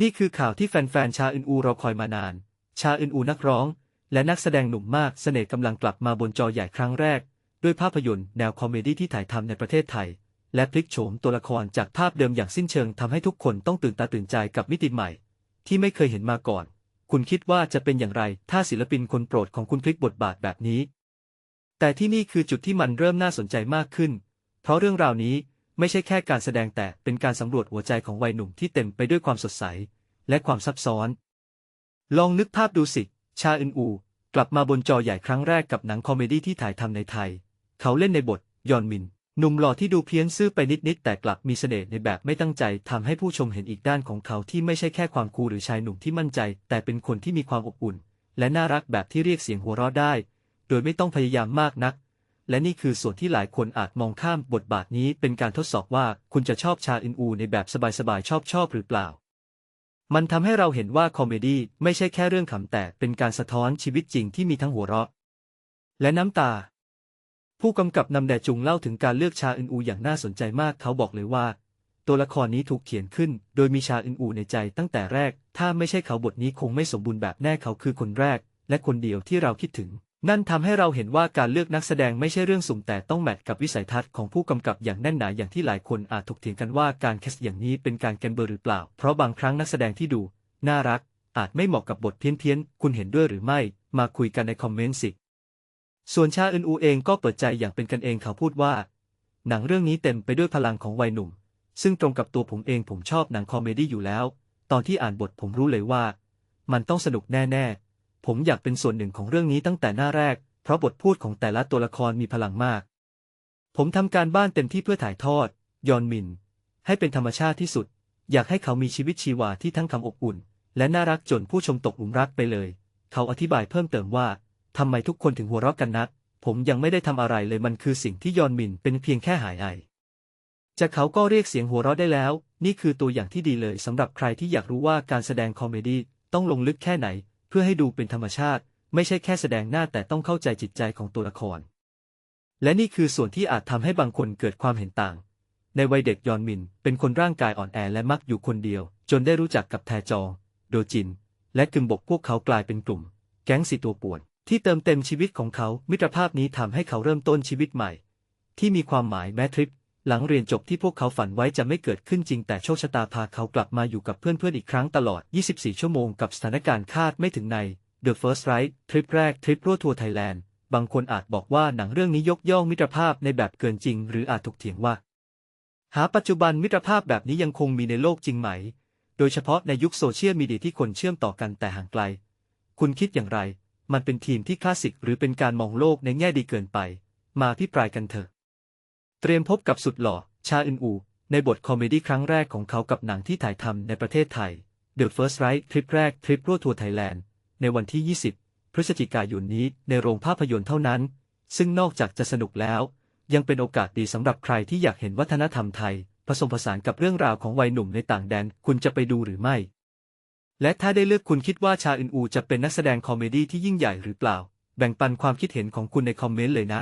นี่คือข่าวที่แฟนๆ ชาอึนอูรอคอยมานาน ชาอึนอูนักร้อง และนักแสดงหนุ่มมากเสน่ห์กำลังกลับมาบนจอใหญ่ครั้งแรก ด้วยภาพยนตร์แนวคอมเมดี้ที่ถ่ายทำในประเทศไทย และพลิกโฉมตัวละครจากภาพเดิมอย่างสิ้นเชิงทำให้ทุกคนต้องตื่นตาตื่นใจกับมิติใหม่ ที่ไม่เคยเห็นมาก่อน คุณคิดว่าจะเป็นอย่างไรถ้าศิลปินคนโปรดของคุณพลิกบทบาทแบบนี้ แต่ที่นี่คือจุดที่มันเริ่มน่าสนใจมากขึ้น เพราะเรื่องราวนี้ ไม่ใช่แค่การแสดงแต่เป็นการสำรวจหัวใจของวัยหนุ่มที่เต็มไปด้วยความสดใส และความซับซ้อน ลองนึกภาพดูสิ ชาอึนอู กลับมาบนจอใหญ่ครั้งแรกกับหนังคอมเมดี้ที่ถ่ายทำในไทย เขาเล่นในบทยอนมินหนุ่มหล่อที่ดูเพี้ยนซื่อไปนิดๆแต่กลับมีเสน่ห์ในแบบไม่ตั้งใจทำให้ผู้ชมเห็นอีกด้านของเขาที่ไม่ใช่แค่ความคูลหรือชายหนุ่มที่มั่นใจ แต่เป็นคนที่มีความอบอุ่น และน่ารักแบบที่เรียกเสียงหัวเราะได้ โดยไม่ต้องพยายามมากนัก และนี่คือส่วนที่หลายคนอาจมองข้ามบทบาทนี้เป็นการทดสอบว่าคุณจะชอบชาอินอูในแบบสบายๆชอบชอบหรือเปล่า มันทำให้เราเห็นว่าคอมเมดี้ไม่ใช่แค่เรื่องขำแต่เป็นการสะท้อนชีวิตจริงที่มีทั้งหัวเราะ และน้ำตา ผู้กำกับนำแดจุงเล่าถึงการเลือกชาอินอูอย่างน่าสนใจมากเขาบอกเลยว่า ตัวละครนี้ถูกเขียนขึ้น โดยมีชาอินอูในใจตั้งแต่แรก ถ้าไม่ใช่เขาบทนี้คงไม่สมบูรณ์แบบแน่เขาคือคนแรก และคนเดียวที่เราคิดถึง นั่นทำให้เราเห็นว่าการเลือกนักแสดงไม่ใช่เรื่องสุ่มแต่ต้องแมทกับวิสัยทัศน์ของผู้กำกับอย่างแน่นหนาอย่างที่หลายคนอาจถกเถียงกันว่าการแคสอย่างนี้เป็นการแกมเบอร์หรือเปล่า เพราะบางครั้งนักแสดงที่ดู น่ารัก อาจไม่เหมาะกับบทเพี้ยนๆ คุณเห็นด้วยหรือไม่ มาคุยกันในคอมเมนต์สิ ส่วนชาอึนอูเองก็เปิดใจอย่างเป็นกันเองเขาพูดว่า หนังเรื่องนี้เต็มไปด้วยพลังของวัยหนุ่ม ซึ่งตรงกับตัวผมเองผมชอบหนังคอมเมดี้อยู่แล้ว ตอนที่อ่านบทผมรู้เลยว่า มันต้องสนุกแน่ๆ ผมอยากเป็นส่วนหนึ่งของเรื่องนี้ตั้งแต่หน้าแรก เพราะบทพูดของแต่ละตัวละครมีพลังมาก ผมทำการบ้านเต็มที่เพื่อถ่ายทอด ยอนมิน ให้เป็นธรรมชาติที่สุด อยากให้เขามีชีวิตชีวาที่ทั้งคำอบอุ่น และน่ารักจนผู้ชมตกหลุมรักไปเลย เขาอธิบายเพิ่มเติมว่าทำไมทุกคนถึงหัวเราะกันนัก ผมยังไม่ได้ทำอะไรเลยมันคือสิ่งที่ยอนมินเป็นเพียงแค่หายไอจากเขาก็เรียกเสียงหัวเราะได้แล้ว นี่คือตัวอย่างที่ดีเลยสำหรับใครที่อยากรู้ว่าการแสดงคอมเมดี้ต้องลงลึกแค่ไหน พื่อให้ดูเป็นธรรมชาติ ไม่ใช่แค่แสดงหน้าแต่ต้องเข้าใจจิตใจของตัวละคร และนี่คือส่วนที่อาจทำให้บางคนเกิดความเห็นต่าง ในวัยเด็กยอนมิน เป็นคนร่างกายอ่อนแอและมักอยู่คนเดียว จนได้รู้จักกับแทจอง โดจิน และกึมบกพวกเขากลายเป็นกลุ่ม แก๊งสีตัวป่วน ที่เติมเต็มชีวิตของเขา มิตรภาพนี้ทำให้เขาเริ่มต้นชีวิตใหม่ ที่มีความหมายแม้ทริป หลังเรียนจบที่พวกเขาฝันไว้จะไม่เกิดขึ้นจริงแต่โชคชะตาพาเขากลับมาอยู่กับเพื่อนๆอีกครั้งตลอด 24 ชั่วโมงกับสถานการณ์คาดไม่ถึงใน The First Ride ทริปแรกทริปรั่วทัวร์ไทยแลนด์ บางคนอาจบอกว่าหนังเรื่องนี้ยกย่องมิตรภาพในแบบเกินจริง หรืออาจถกเถียงว่า หาปัจจุบันมิตรภาพแบบนี้ยังคงมีในโลกจริงไหม โดยเฉพาะในยุคโซเชียลมีเดียที่คนเชื่อมต่อกันแต่ห่างไกล คุณคิดอย่างไร มันเป็นทีมที่คลาสสิกหรือเป็นการมองโลกในแง่ดีเกินไป มาพิปรายกันเถอะ เตรียมพบกับสุดหล่อ ชาอึนอู ในบทคอมเมดี้ครั้งแรกของเขากับหนังที่ถ่ายทำในประเทศไทย The First Ride ทริปแรกทริปรั่วทัวร์ไทยแลนด์ ในวันที่ 20 พฤศจิกายนนี้ในโรงภาพยนตร์เท่านั้น ซึ่งนอกจากจะสนุกแล้ว ยังเป็นโอกาสดีสำหรับใครที่อยากเห็นวัฒนธรรมไทย ผสมผสานกับเรื่องราวของวัยหนุ่มในต่างแดนคุณจะไปดูหรือไม่ และถ้าได้เลือกคุณคิดว่าชาอึนอู จะเป็นนักแสดงคอมเมดี้ที่ยิ่งใหญ่หรือเปล่า แบ่งปันความคิดเห็นของคุณในคอมเมนต์เลยนะ